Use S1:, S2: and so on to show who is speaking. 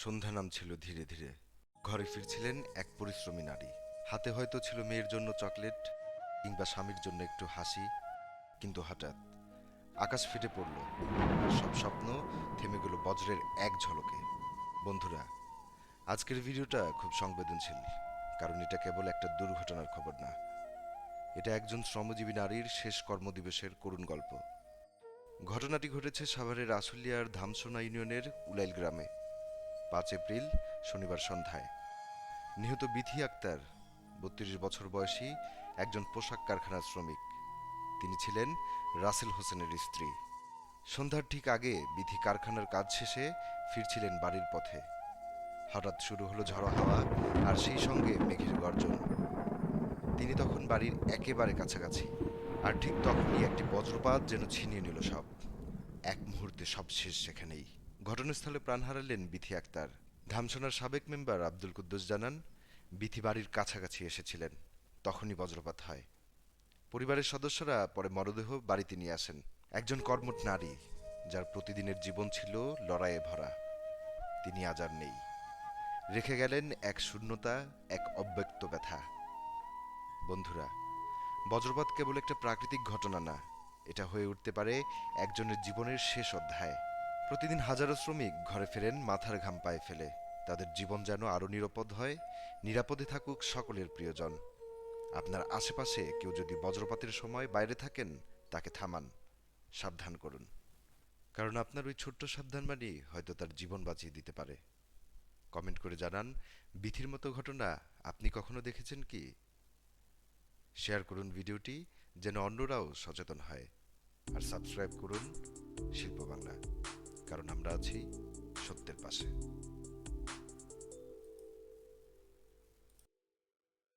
S1: সন্ধ্যা নামছিল ধীরে ধীরে। ঘরে ফিরছিলেন এক পরিশ্রমী নারী। হাতে হয়তো ছিল মেয়ের জন্য চকলেট কিংবা স্বামীর জন্য একটু হাসি, কিন্তু হঠাৎ আকাশ ফেটে পড়ল। সব স্বপ্ন থেমে গেল বজ্রের এক ঝলকে। বন্ধুরা, আজকের ভিডিওটা খুব সংবেদনশীল, কারণ এটা কেবল একটা দুর্ঘটনার খবর না। এটা একজন শ্রমজীবী নারীর শেষ কর্মদিবসের করুণ গল্প। ঘটনাটি ঘটেছে সাভারের আশুলিয়ার ধামসোনা ইউনিয়নের উলাইল গ্রামে। পাঁচ এপ্রিল, শনিবার সন্ধ্যায়। নিহত বিথি আক্তার, বত্রিশ বছর বয়সী একজন পোশাক কারখানার শ্রমিক। তিনি ছিলেন রাসেল হোসেনের স্ত্রী। সন্ধ্যার ঠিক আগে বিধি কারখানার কাজ শেষে ফিরছিলেন বাড়ির পথে। হঠাৎ শুরু হলো ঝড়ো হাওয়া আর সেই সঙ্গে মেঘের গর্জন। তিনি তখন বাড়ির একেবারে কাছাকাছি, আর ঠিক তখনই একটি বজ্রপাত যেন ছিনিয়ে নিল সব। এক মুহূর্তে সব শেষ সেখানেই। ঘটনাস্থলে প্রাণ হারালেন বিথি আক্তার। ধামসোনার সাবেক মেম্বার আব্দুল কুদ্দুস জানান, বিথি বাড়ির কাছাকাছি এসেছিলেন। তখনই বজ্রপাত হয়। পরিবারের সদস্যরা পরে মরদেহ বাড়িতে নিয়ে আসেন। একজন কর্মট নারী, যার প্রতিদিনের জীবন ছিল লড়াইয়ে ভরা। তিনি আজ আর নেই। রেখে গেলেন এক শূন্যতা, এক অব্যক্ত ব্যথা। বন্ধুরা, বজ্রপাত কেবল একটা প্রাকৃতিক ঘটনা না, এটা হয়ে উঠতে পারে একজনের জীবনের শেষ অধ্যায়। প্রতিদিন হাজারো শ্রমিক ঘরে ফেরেন, মাথার ঘাম পায়ে ফেলে। তাদের জীবন যেন আরও নিরাপদ হয়, নিরাপদে থাকুক সকলের প্রিয়জন। আপনার আশেপাশে কেউ যদি বজ্রপাতের সময় বাইরে থাকেন, তাকে থামান। সাবধান করুন। কারণ আপনার ওই ছোট্ট সাবধান সাবধানবাণী হয়তো তার জীবন বাঁচিয়ে দিতে পারে। কমেন্ট করে জানান, বিথির মতো ঘটনা আপনি কখনো দেখেছেন কি? শেয়ার করুন ভিডিওটি, যেন অন্যরাও সচেতন হয়। আর সাবস্ক্রাইব করুন শিল্প বাংলা কারণ আমরা আছি সত্যের পাশে।